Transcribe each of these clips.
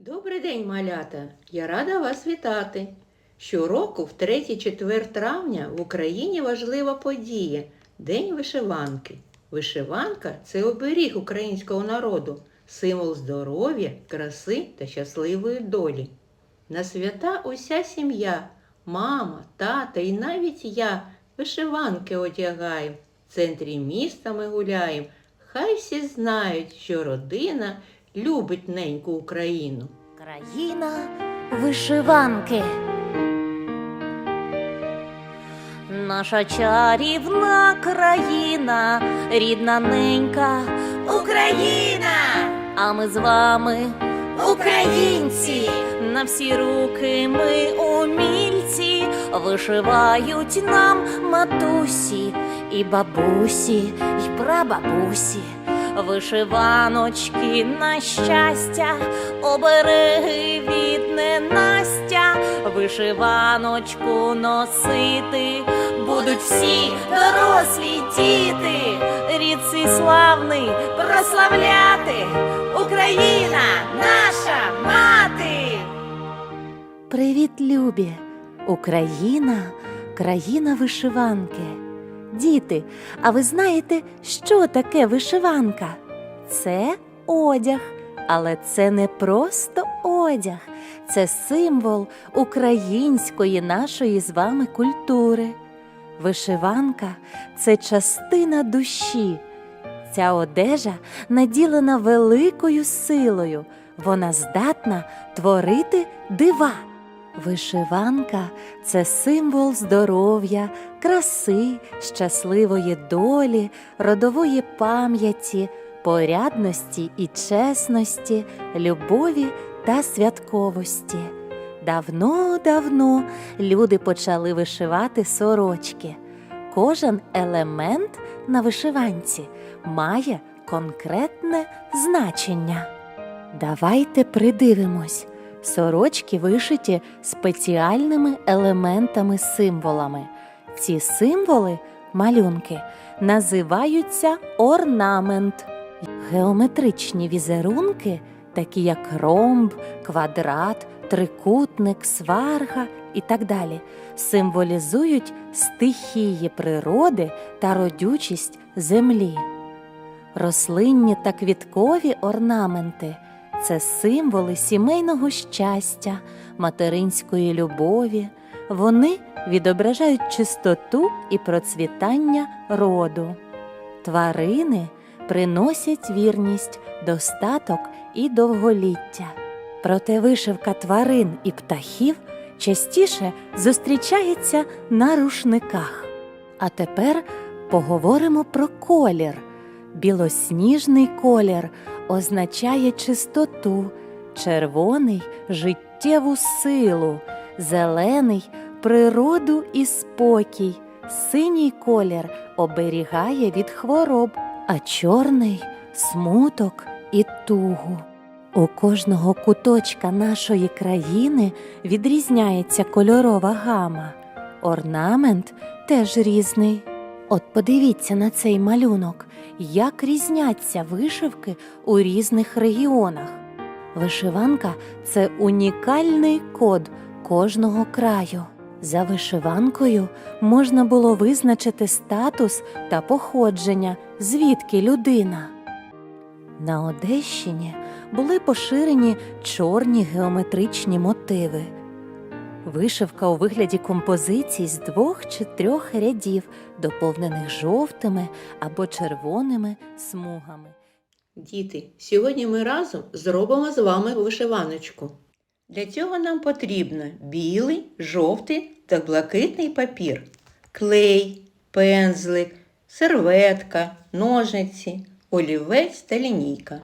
Добрий день, малята! Я рада вас вітати. Щороку, в 3-4 травня, в Україні важлива подія День вишиванки. Вишиванка це оберіг українського народу, символ здоров'я, краси та щасливої долі. На свята уся сім'я, мама, тата і навіть я вишиванки одягаємо. В центрі міста ми гуляємо. Хай всі знають, що родина любить неньку Україну. Країна вишиванки. Наша чарівна країна, рідна ненька Україна. А ми з вами українці. На всі руки ми умільці, вишивають нам матусі і бабусі, і прабабусі. Вишиваночки на щастя, обереги від ненастя, вишиваночку носити будуть всі дорослі діти, рід славний прославляти, Україна наша мати. Привіт, любі! Україна країна вишиванки. Діти, а ви знаєте, що таке вишиванка? Це одяг, але це не просто одяг, це символ української нашої з вами культури. Вишиванка це частина душі. Ця одежа наділена великою силою. Вона здатна творити дива. Вишиванка це символ здоров'я, краси, щасливої долі, родової пам'яті, порядності і чесності, любові та святковості. Давно-давно люди почали вишивати сорочки. Кожен елемент на вишиванці має конкретне значення. Давайте придивимось. Сорочки вишиті спеціальними елементами символами. Ці символи, малюнки, називаються орнамент. Геометричні візерунки, такі як ромб, квадрат, трикутник, сварга і так далі, символізують стихії природи та родючість землі. Рослинні та квіткові орнаменти це символи сімейного щастя, материнської любові. Вони відображають чистоту і процвітання роду. Тварини приносять вірність, достаток і довголіття. Проте вишивка тварин і птахів частіше зустрічається на рушниках. А тепер поговоримо про колір. Білосніжний колір означає чистоту, червоний життєву силу, зелений природу і спокій, синій колір оберігає від хвороб, а чорний смуток і тугу. У кожного куточка нашої країни відрізняється кольорова гама. Орнамент теж різний. От подивіться на цей малюнок, як різняться вишивки у різних регіонах. Вишиванка це унікальний код кожного краю. За вишиванкою можна було визначити статус та походження, звідки людина. На Одещині були поширені чорні геометричні мотиви. Вишивка у вигляді композицій з двох чи трьох рядів, доповнених жовтими або червоними смугами. Діти, сьогодні ми разом зробимо з вами вишиваночку. Для цього нам потрібно білий, жовтий та блакитний папір, клей, пензлик, серветка, ножниці, олівець та лінійка.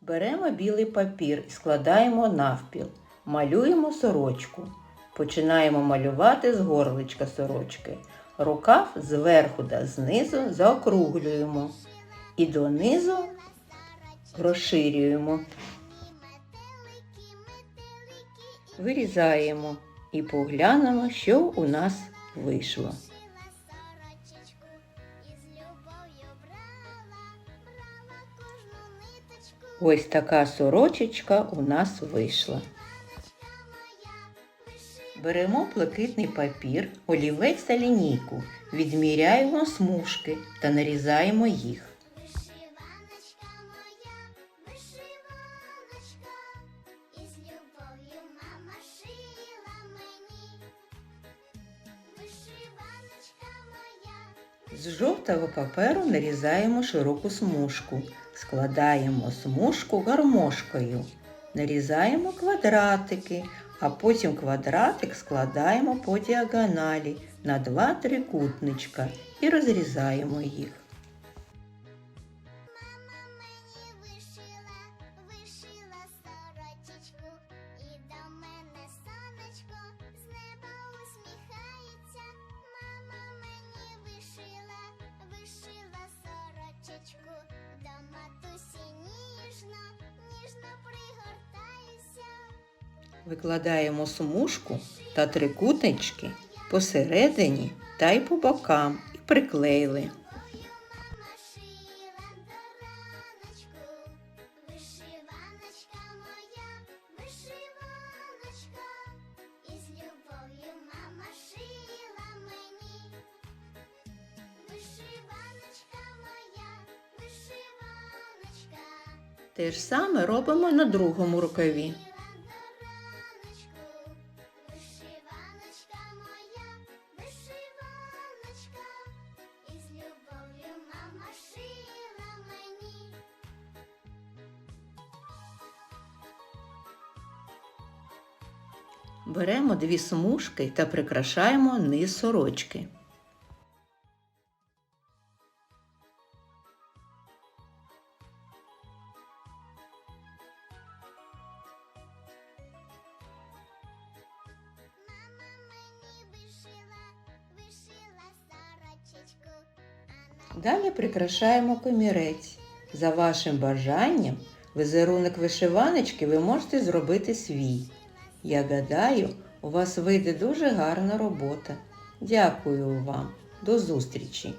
Беремо білий папір і складаємо навпіл. Малюємо сорочку. Починаємо малювати з горличка сорочки. Рукав зверху та знизу заокруглюємо. І донизу розширюємо. Вирізаємо і поглянемо, що у нас вийшло. Ось така сорочечка у нас вийшла. Беремо блакитний папір, олівець та лінійку, відміряємо смужки та нарізаємо їх. З жовтого паперу нарізаємо широку смужку, складаємо смужку гармошкою, нарізаємо квадратики, а потім квадратик складаємо по діагоналі на два трикутничка і розрізаємо їх. Викладаємо смужку та трикутнички посередині та й по бокам і приклеїли. Те ж саме робимо на другому рукаві. Беремо дві смужки та прикрашаємо низ сорочки. Далі прикрашаємо комірець. За вашим бажанням, візерунок вишиваночки ви можете зробити свій. Я гадаю, у вас вийде дуже гарна робота. Дякую вам. До зустрічі!